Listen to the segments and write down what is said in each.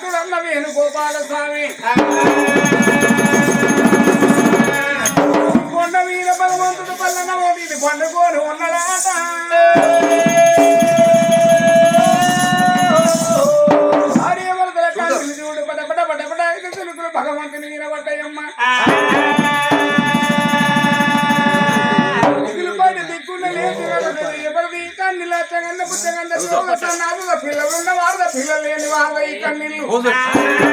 భక్తుడన్న Venugopala Swamy What was it?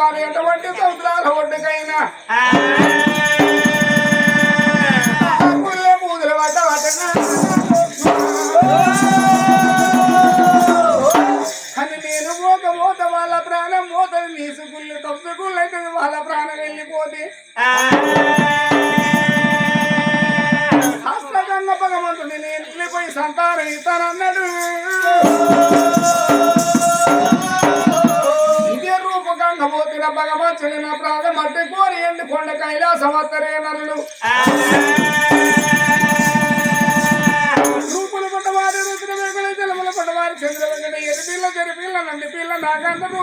కాదు ఎటువంటి సంవత్సరాల ఒడ్డుకైనా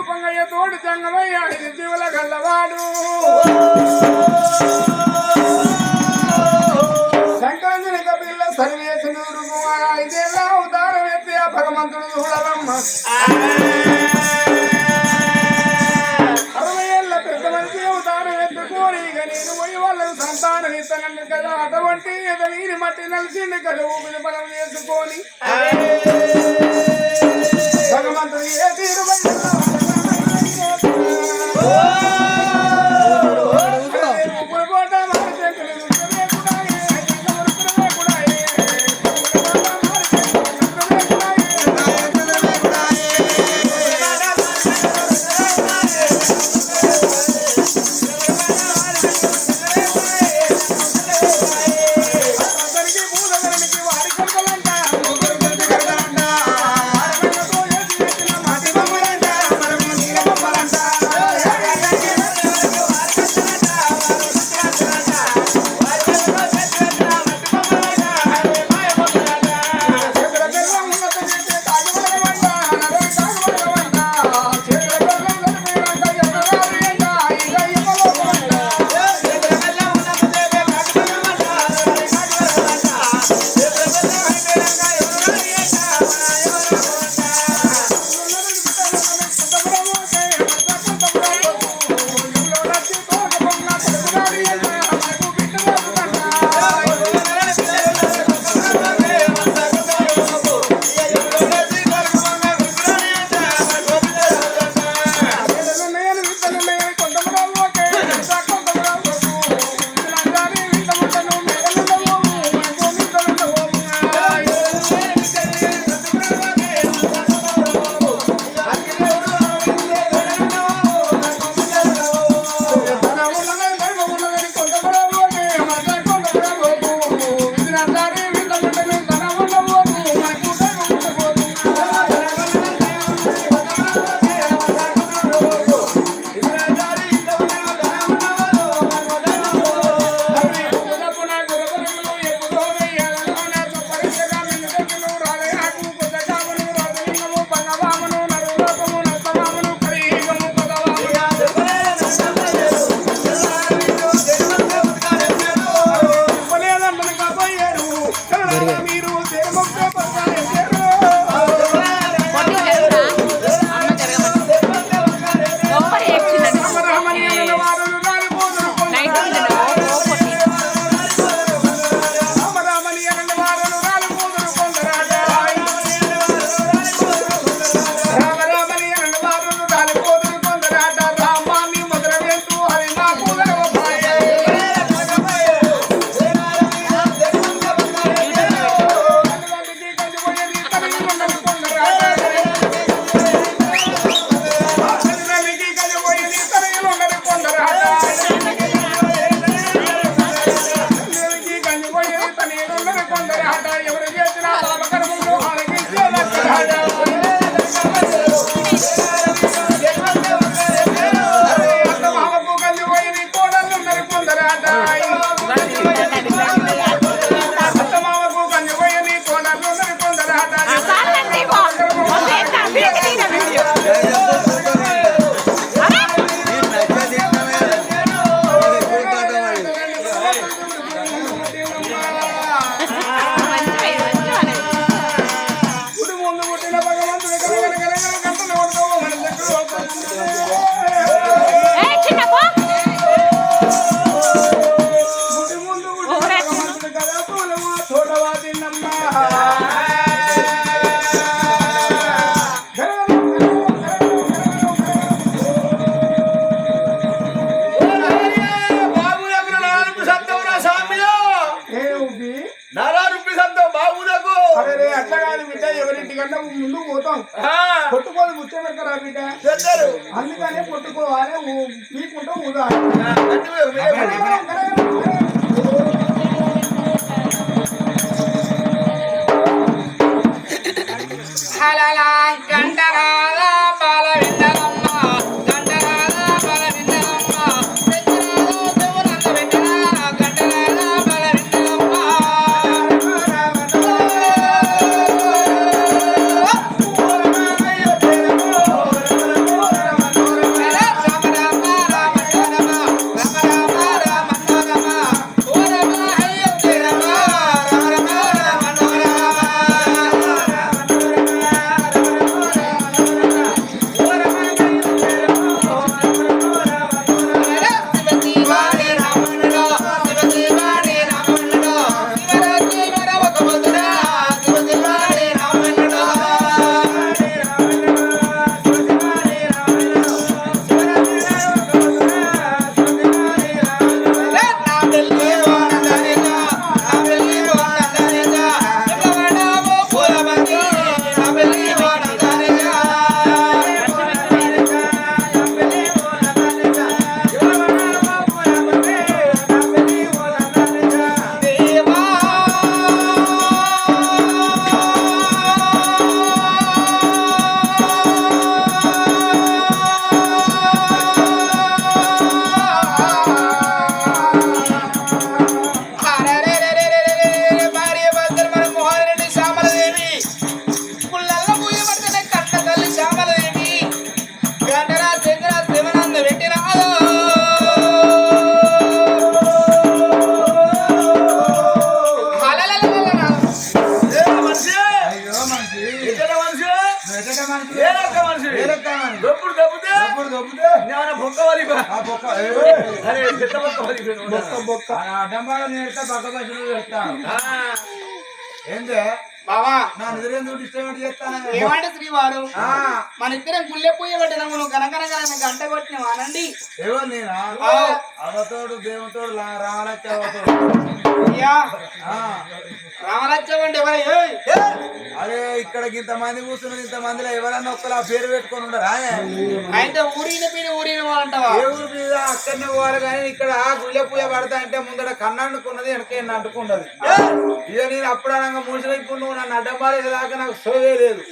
గోపంగయ్య తోడు చంగమయ్య దివ్యుల గల్లవాడు. శంకరంజనిక పిల్ల సర్వేశుడు ఇదేలా అవతారం ఎత్తి ఆ భగవంతుడు చూడదమ్మ అరవై ఏళ్ళ పెద్ద మనిషి అవతారం మట్టి నలిసింది కదా ఊపిరి పనం భగవంతుడు ఏ తీరు Thank you. బొక్క బావా. నా నిద్రేందుకు డిస్టర్బెంట్ చేస్తానా. ఏమంటే శ్రీవారు? మన ఇద్దరం గుళ్ళె పూజ పెట్టినాము నువ్వు కనకనగా గంట కొట్టినావు అనండి ఎవరు నేనా. అవతోడు దేవుతోడు రావాలచ్చ అవతోడు రామరాజ్యం అంటే ఎవరు? అరే ఇక్కడ ఇంత మంది కూర్చున్నారు ఇంత మందిలో ఎవరన్నా ఒక్కరు ఆ పేరు పెట్టుకొని ఉండరా అయితే ఊరిన పీని ఊరిన అంటావా ఏ ఊరు మీద? అక్కడనే పోవాలి కానీ ఇక్కడ గుళ్ళె పూజ పడతా అంటే ముందర కన్నండుకున్నది వెనక అంటుకున్నది ఇక నేను అప్పుడనగా మూసిన ఇప్పుడు నువ్వు నన్ను అడ్డం పారేసేదాకా నాకు సోవే లేదు.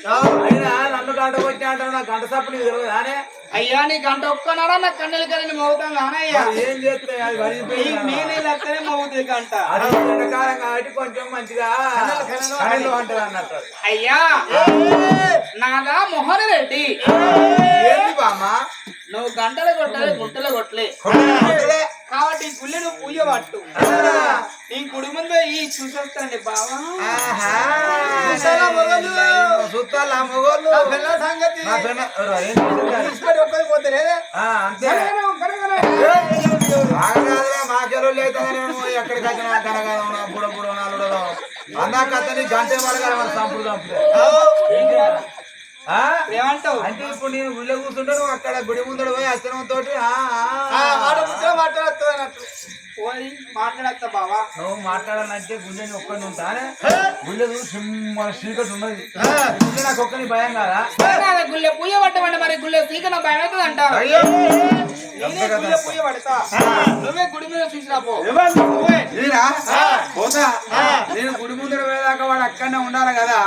అయినా నన్ను గంట వచ్చి అంటావు నాకు గంట సప్పుడు నీకు తెలియదు కానీ అయ్యా నీ గంట ఒక్కనాడా నా కన్నెలు కలిని మోగుతాం కానయ్యా? ఏం చేస్తున్నాయి? అది వరిగిపోయింది నేనే లెక్కనే మోగుతుంది గంట. ఎండాకాలం కాబట్టి కొంచెం మంచిగా కరెంటు అంటారు అన్నట్టు అయ్యా నాదా మొహన రెడ్డి. ఏంటి బామ్మ? నువ్వు గంటలు కొట్టలే గుంటలు కొట్టలే. కాబట్టి ఈ గుళ్ళె నువ్వు పూజ పట్టు నీ కుడి ముందు ఈ చూసేస్తానండి బావా సంగతి ఒక్కరికి పోతే అంతే ఎక్కడికి వచ్చినా బుడ అన్నా కథని గంటే? ఏమంటావు అంటే ఇప్పుడు నేను గుళ్ళో కూర్చుంటే నువ్వు అక్కడ గుడి ముందర పోయి అచ్చనం తోటి. ఆడ ముచ్చట మాట్లాడుతుంది అన్నట్టు పోయి మాట్లాడతా బావా? నువ్వు మాట్లాడాలంటే గుండెని ఒక్కడిని ఉంటానే ఉన్నది. గుండె నాకు ఒక్కని భయం కాదా? గుళ్ళె పూజ పట్టమంటే మరి గుళ్ళె సీక నా భయం అవుతుంది అంటారు అయ్యో! నేనే గుళ్ళె పూజ పడతా. నువ్వే గుడి మీద ఈరా? పోతా. నేను గుడి ముందర వేదాకా వాడు అక్కడనే ఉండాలి కదా.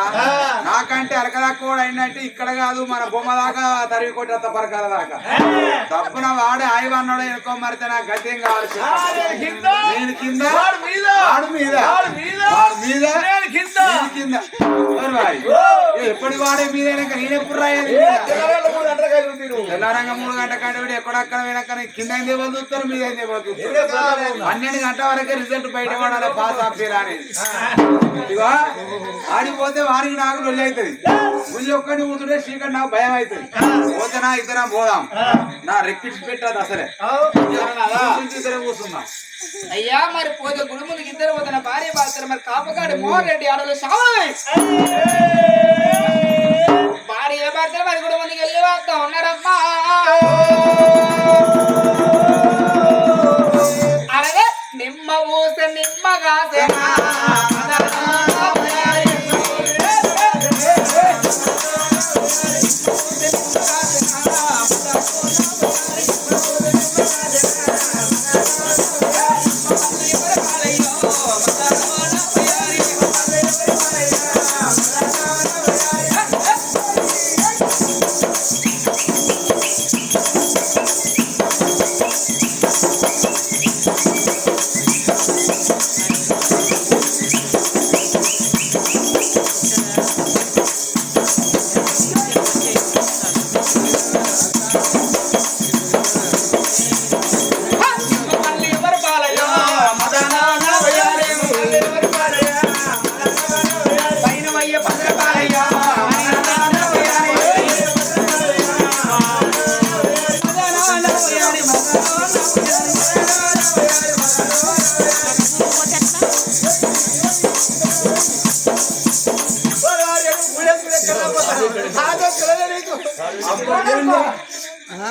నాకంటే అరకదాకా వాడు అయినట్టు ఇక్కడ కాదు మన బొమ్మ దాకా తరిగి కొట్టేంత పరకాల దాకా. తప్పున వాడే ఆయువు అన్నాడు ఎనుకో మరితే నాకు గతేం కావాలి. చెప్పు. నేను కింద వాడు మీద. వాడు మీద వాడు మీద. వాడు మీద నేను కింద. నేను కింద మరి ఎప్పటి వాడే నేను ఎప్పుడు రాయాలి మూడు. తెల్లారంగా గంటల కంటే ఎక్కడక్కడ వెనక కింద అయిందే వాళ్ళు చూస్తారు మీద అయిందే వాళ్ళు చూస్తారు. పన్నెండు గంటల వరకే రిజల్ట్ బయట పడాలి పాస్ ఆఫీరా అనేది ఇదిగో ఆడిపోతే వారికి నాకు లొల్లి అవుతుంది. గుళ్ళి ఒక్కడిని కూర్చుంటే చీకటి నాకు భయం అవుతుంది. పోతే నా ఇద్దరం పోదాం. నా రెక్కించి పెట్టదు అసలే. కూర్చుంటే ఇద్దరం కూర్చుందాం. అయ్యా మరి పోతే గుడుములు ఇద్దరు పోతున్న భార్య భాస్కర్ మరి కాపకాడి మోహన్ రెడ్డి ఆడలు సావమే భార్య భాస్కర్ మరి గుడి వెళ్ళి వస్తా ఉన్నారమ్మా. అలాగే నిమ్మ ఊస నిమ్మగా ఆ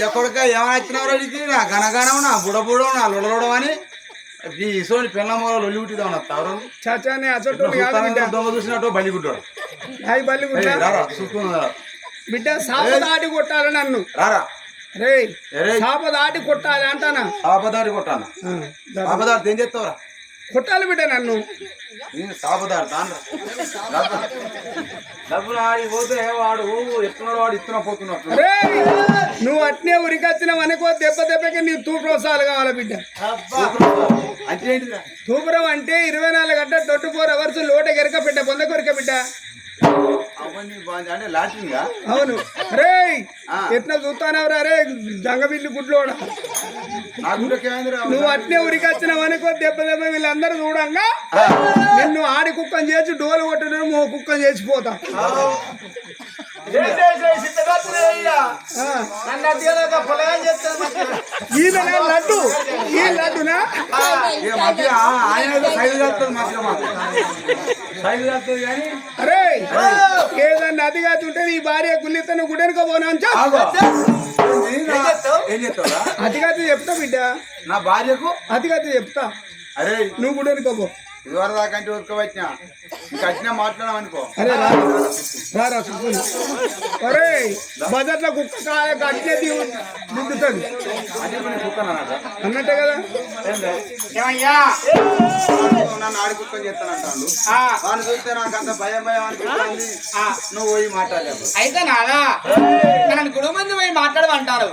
లంజ కొడుక ఏమైనా వచ్చినారో ఇది నా గనగనం నా బుడబుడం నా లొడలొడం అని. ఈ ఇసోని పిల్లమ్మలో లొల్లి ఉట్టిదా ఉన్న తారు చాచాని అసలు దొంగ చూసినట్టు హాయ్ బల్లి గుడ్డ రారా చూసుకుందా బిడ్డ సాప దాటి కొట్టాలి నన్ను. రారా. రే సాప దాటి కొట్టాలి అంటానా? సాపదారి కొట్టాను? ఆ, దా- సాపదారి ఏం చేస్తావురా? కొట్టాలి బిడ్డ నన్ను. నేను సాపదారి తాను డబ్బులు ఆడి పోతే వాడు ఎత్తున్నాడు వాడు ఇస్తున్నా పోతున్నట్టు రే నువ్వు అట్నే ఉరికొచ్చినావు అనుకో దెబ్బ దెబ్బకి నీ తూప్రోత్సాహాలు కావాలి బిడ్డ. అంటే తూపురం అంటే ఇరవై నాలుగు గంటల ట్వంటీ ఫోర్ అవర్స్ లోట గెరక బిడ్డ బొంద కొరిక బిడ్డ. అంటే లాటింగా? అవును. రే. ఎట్లా చూస్తానవరా? రే గుడ్లోడా? నాకు ఏమైందిరా? నువ్వు అట్నే ఉరికొచ్చినావు అనుకో దెబ్బ దెబ్బ వీళ్ళందరూ చూడంగా నిన్ను ఆడి కుక్కని చేసి డోలు కొట్టిన కుక్కని చేసిపోతా మంచిగా. ఈయన లడ్డు ఈ లడ్డునా ఆయన సైజు మధ్య మాకు సైజు కలుస్తుంది కానీ అరే ఏదన్నా అతిగా ఉంటే నీ భార్య గుల్లితను గుడెనుకో పోనా అతిగతి చెప్తా బిడ్డ నా భార్యకు? అతిగతి చెప్తా. అరే. నువ్వు గుడెనుకో పో. ఇదివరకు దాకంటే ఉరకవచ్చినా అరే బజార్లో కుక్క కాయ దిద్దుతుంది అన్నట్టే కదా? ఏమయ్యా? నన్ను ఆడి కుక్కని చేస్తానంటాడు ఆ, వాడిని చూస్తే నాకు అంత భయం భయం అనిపిస్తుంది. ఆ. నువ్వు పోయి మాట్లాడలేవు. అయితే నాదా నన్ను గుడి ముందు పోయి మాట్లాడమంటారు.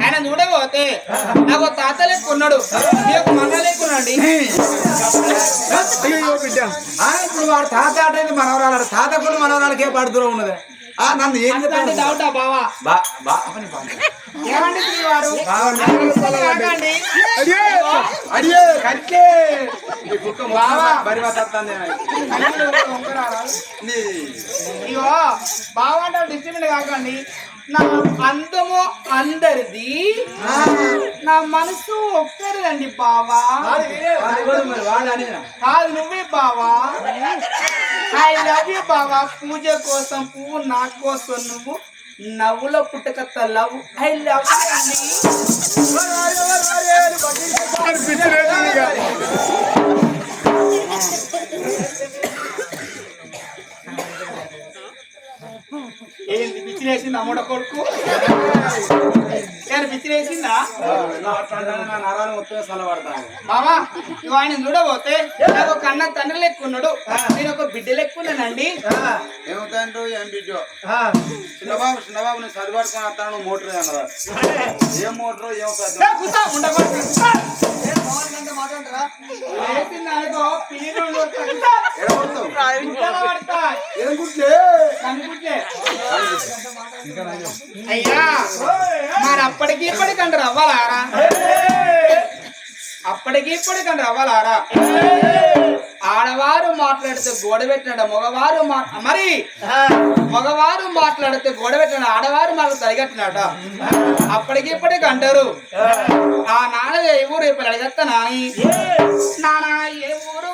ఆయన చూడబోతే నాకు ఒక తాత లెక్కున్నాడు. నీకు మన లెక్కునండి అయ్యో బిడ్డ. ఆ, ఇప్పుడు వాడు తాత అంటే మనవరాలు తాత కూడా మనవరాలకే పాడు దూరం ఉన్నది. ఆ, నన్ను ఏం చెప్తాను డౌటా బావా? బా బా. ఏమండి అడియే బావా. అంటే డిస్ట్రిబ్యూట్ కాకండి. నా అందము అందరిది. నా మనసు ఒక్కరిదండి బావా. కాదు నువ్వే బావా. ఐ లవ్ యూ బావా. పూజ కోసం పువ్వు నా కోసం నువ్వు నవ్వుల పుట్టకత్త లవ్. ఐ లవ్ యూ అండి. ఏంటి పిచ్చిలేసింది అమ్మడ కొడుకు? నేను పిచ్చిలేసిందా నా నరాలు మొత్తం సలబడతాను బావా నువ్వు ఆయన చూడబోతే నాకు కన్న తండ్రి లెక్కున్నాడు. నేను ఒక బిడ్డ లెక్కున్నానండి. ఏమవుతాయంటూ ఏం బిడ్డో? చిన్నబాబు చిన్నబాబు నేను చదివాడుకొని వస్తాను నువ్వు మోటర్ అన్నదా ఏం మోటరు ఏం ఉండకూడదు. గుడ్డల పడతా. ఏం కనుకుంటే. అయ్యా మరి అప్పటికి ఇప్పటికి అంటారు అవ్వాలారా అప్పటికి ఇప్పటికి అంటారు అవ్వాలారా ఆడవారు మాట్లాడితే గోడ పెట్టినాడు మగవారు మరి మగవారు మాట్లాడితే గోడ పెట్టినాడు ఆడవారు మాకు తరిగట్టినాట. అప్పటికి ఇప్పటికి అంటారు. ఆ నాన్న ఏ ఊరు ఇప్పుడు అడిగత్తా నాని. నానా ఏ ఊరు?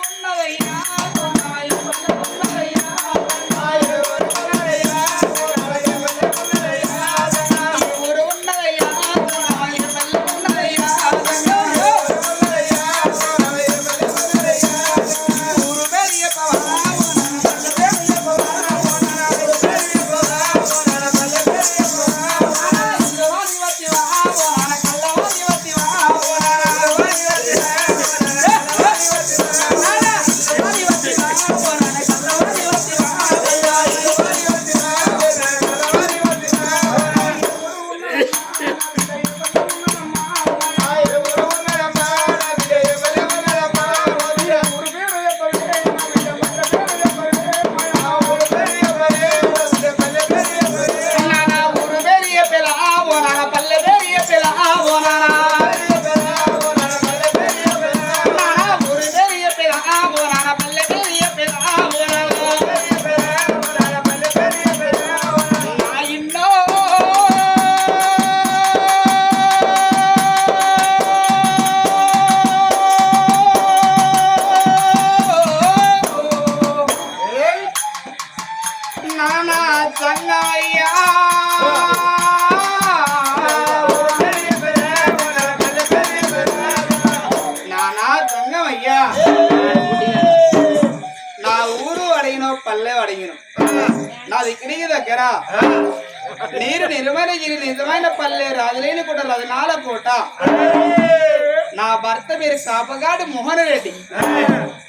నా భర్త మోహన్ రెడ్డి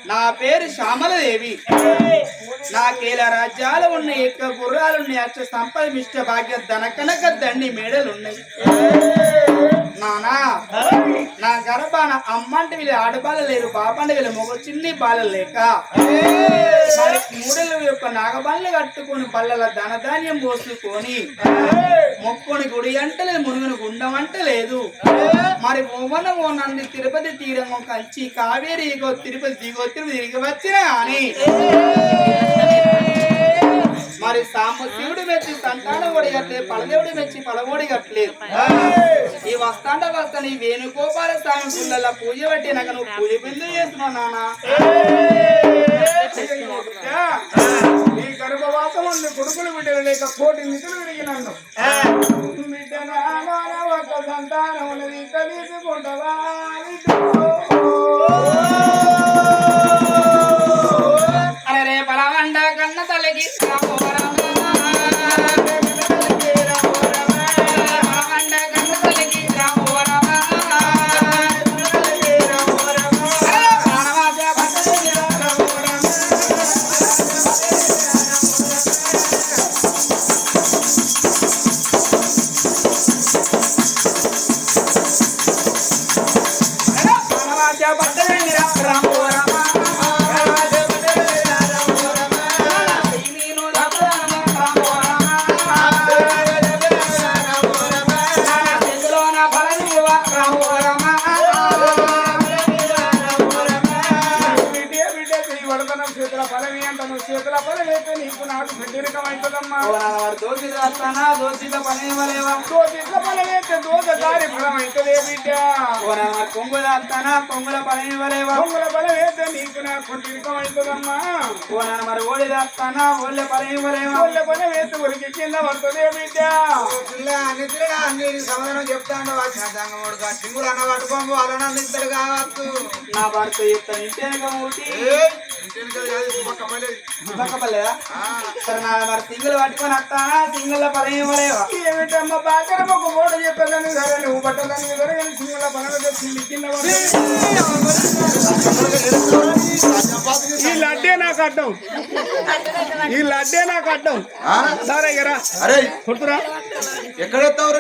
నా పేరు శ్యామలదేవి. నాకేల రాజ్యాలు ఉన్నాయి ఎక్క గుర్రాలు ఉన్నాయి అచ్చ సంపద మిష్ట భాగ్య దనకనక దండి మేడలున్నాయి. నానా? నా గర్భాన అమ్మంటే వీళ్ళు ఆడబాల లేరు పాపంటే వీళ్ళ మొగ చిన్ని బాల లేక మూడల యొక్క నాగబల్లు కట్టుకొని బల్లల ధనధాన్యం పోసుకొని మొక్కుని గుడి అంటలేదు మునుగుని గుండం అంటలేదు మరి మోమన మోనంది తిరుపతి తీరము కంచి కావేరి ఇగో తిరుపతి దిగో తిరుపతి తిరిగి వచ్చినా అని. మరి సాంబ శివుడు మెచ్చి సంతానం ఒడిగట్లేదు పలదేవుడు మెచ్చి పలవోడి గట్లేదు ఈ వస్తాంట వస్తాను ఈ వేణుగోపాల స్వామి గుళ్ళ పూజ పెట్టి నాకు నువ్వు పూజ బిందు చేస్తున్నావు నాన్న నీ గర్భవాసం కొడుకులు బిడ్డలు లేక కోటి నిధులు విరిగి నన్ను. బిడ్డ సంతానం తీసుకుంటావా నీకు నాకు బిడ్డరికమైతుందమ్మా దోషిత వస్తానా దోషిత పనేవలేవా దోషిట్ల ఫలమైతే దోషకారి ఫలమైతలే బిడ్డ. కొంగుల వస్తానా కొంగుల పనేవలేవా పొంగుల ఫలమైతే నీకు నాకు బిడ్డరికమైతుందమ్మా ఓనాన మరి ఓడి వస్తానా ఓళ్ళ పనేవలేవా పొల్ల ఫలమైతే ఉరికి కింద పడుతుంది బిడ్డ. అన్నిటిగా అన్నిటికి సమాధానం చెప్తాను వాడు. సింగులు అన్న పట్టుకోము వాళ్ళని కావచ్చు నా భర్త చెప్తాను ఇంటేనక మూటి పక్కపల్లేదా సరే నా మరి సింగులు పట్టుకొని సింగుల ఏమిటమ్మా ఒక మూట సరే నువ్వు సింగుల ఈ లడ్డే నాకు అడ్డం. ఈ లడ్డే నాకు అడ్డం. సరే ఎరా అరే. కొడుతురా.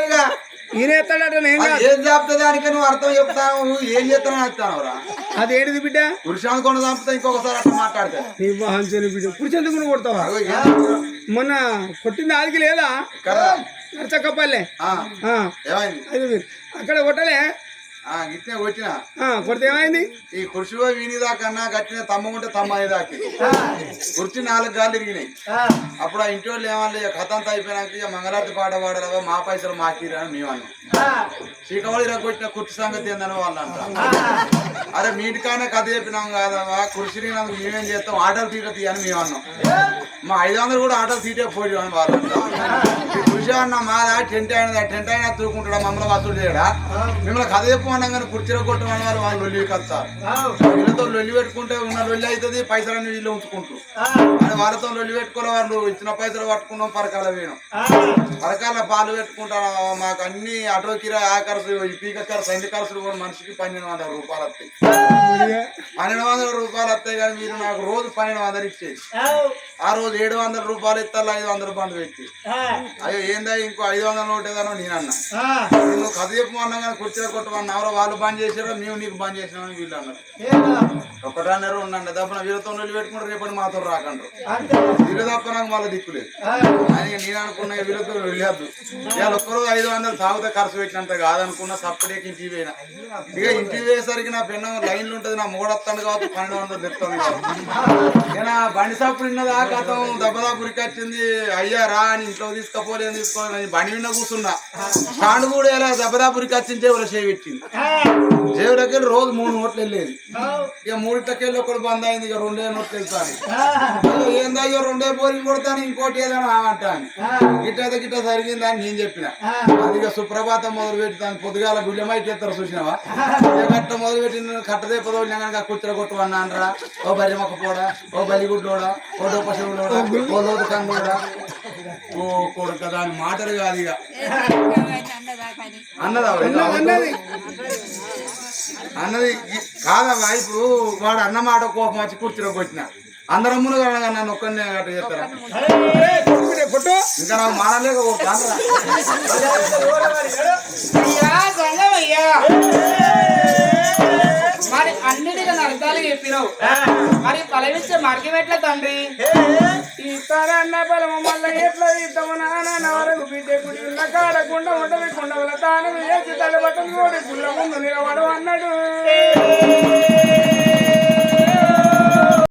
ఇక? ఈయన ఎత్తాడట నేను. ఏం చెప్తా దానికి నువ్వు అర్థం చెప్తావు? ఏం చేస్తానని చెప్తాను రా అది ఏడిది బిడ్డ? పురుషాన్ని కొన చంపుతా ఇంకొకసారి అట్లా మాట్లాడితే. నీ వాహంచని బిడ్డ. పుడిచేందుకు నువ్వు కొడతావా? మొన్న కొట్టింది ఆదికి లేదా? నరచక్కపల్లె. అక్కడ కొట్టలే. వచ్చిన కొడితే ఏమైంది? ఈ కుర్చీలో వీని దాకన్నా గట్టిన తమ్మ ఉంటే తమ్మ అయ్యేదాకి కుర్చీ నాలుగు గాలు తిరిగినాయి. అప్పుడు ఆ ఇంటి వాళ్ళు ఏమన్నా ఇక కథ అంతా అయిపోయినాక ఇక మంగళారతి పాట పాడరావా మా పైసలు మాకిరా అని మేము అన్నాం. శ్రీకమలి కొట్టిన కుర్చీ సంగతి ఏందని వాళ్ళు అంటారు. అరే మీ ఇంటికానే కథ చెప్పినాం కాదమ్మా కుర్చీని నాకు మేమేం చేస్తాం ఆటలు తీట తీయని మేము అన్నాం. మా ఐదు వందలు కూడా ఆటలు తీటే పోయి అని వాళ్ళు కృషి అన్న మాదా టెంట్ అయినదా టెంట్ అయినా తూకుంటాడా మమ్మల్ని వసూలు చేయడా? మిమ్మల్ని కథ చెప్పమన్నా కానీ కుర్చీలో కొట్టమని వాళ్ళు వాళ్ళు లొల్లి కత్తారు వీళ్ళతో లొల్లి పెట్టుకుంటే ఉన్న లొల్లి అవుతుంది పైసలన్నీ వీళ్ళు ఉంచుకుంటారు. అని వాళ్ళతో లొల్లి పెట్టుకునే వాళ్ళు ఇచ్చిన పైసలు పట్టుకున్నాం పరకాల వేయడం పరకాల పాలు పెట్టుకుంటాం మాకు అన్ని ఆటో కిరా ఆ ఖర్చు పీక ఖర్చు అన్ని ఖర్చులు కూడా మనిషికి పన్నెండు వందల రూపాయలు వస్తాయి. పన్నెండు వందల రూపాయలు వస్తాయి కానీ మీరు నాకు రోజు పన్నెండు వందలు ఇచ్చేది. ఆ. రోజు ఏడు వందల రూపాయలు ఇస్తారు ఐదు వందల బంధు పెట్టి. అయ్యో ఏందా ఇంకో ఐదు వందల నోట్ ఏదన్నా నేను అన్నా. నువ్వు కథ చెప్పమన్నా కానీ కుర్చీలో కొట్టమన్నా ఎవరో వాళ్ళు బంద్ చేసారో మేము నీకు బంద్ చేసినామని వీళ్ళు అన్నారు. ఒకటన్నారు ఉండండి దప్పన వీళ్ళతో వెళ్ళి పెట్టుకుంటారు రేపటి మాతో రాకండ్రు. వీళ్ళు తప్ప నాకు మళ్ళీ దిక్కులేదు అని నేను అనుకున్నా వీళ్ళతో వెళ్ళొద్దు. ఇవాళ ఒక్కరోజు ఐదు వందలు తాగుతా ఖర్చు పెట్టినంత కాదనుకున్నా సపరేట్ ఇంటికి పోయినా. ఇక ఇంటికి పోయేసరికి నా పెన్న లైన్లు ఉంటుంది నా మూడొత్తాను కాబట్టి పన్నెండు వందలు తెస్తాను కాబట్టి నేను బండి సప్పుడు ఉన్నదా గతం దెబ్బదా గురికొచ్చింది అయ్యా రా అని ఇంట్లో తీసుకపోలేదు తీసుకోవాలి బండి మీద కూర్చున్నా. స్టాండ్ కూడా ఎలా దెబ్బదా గురికొచ్చింది చెవులో చేయి పెట్టింది. చెవులకి రోజు మూడు నోట్లు వెళ్ళేది. ఇక మూడిటకెళ్ళి ఒకటి బంద్ అయింది ఇక రెండే నోట్లు వెళ్తాను ఏందో అయ్యో రెండే బోరింగ్ కొడతాను ఇంకోటి ఏదైనా అంటాను. గిట్టయితే గిట్ట జరిగిందని నేను చెప్పిన. అది ఇక సుప్రభాతం మొదలు పెట్టి దాని పొద్దుగాల గుళ్ళెమైతే ఎత్తారు చూసినావా? ఇక కట్ట మొదలు పెట్టి నేను కట్టదే పదవి కనుక కుర్చీలో కొట్టువన్నా అనరా ఓ బలి మొక్క పోడా ఓ బలిగుడ్లోడా ఓ డొప్ప చెవులోడా ఓ లోతు కంగోడా ఓ కొడుక దాని మాటలు కాదు ఇక. అన్నదా. అన్నది అన్నది కాదమ్మా ఇప్పుడు వాడు అన్న మాట కోపం వచ్చి కుర్చీలో కొట్టిన. అందరం ముందు నన్ను ఒక్కడినే అట్ట చేస్తారా? ఇంకా నాకు మానలేక సంగమయ్యా మరి అన్నిటిగా అర్థాలు చెప్పినావు. మరి ఫలమిచ్చే మార్గం ఎట్లా తండ్రి? ఇస్తారన్న బలము మళ్ళీ ఎట్లా నాన్న? నవరకు బిడ్డ గుడి ఉన్న కాడకుండా ఉండవి కొండవల తాను వేసి తడబట్టం గుళ్ళ ముందు నిలబడు అన్నాడు.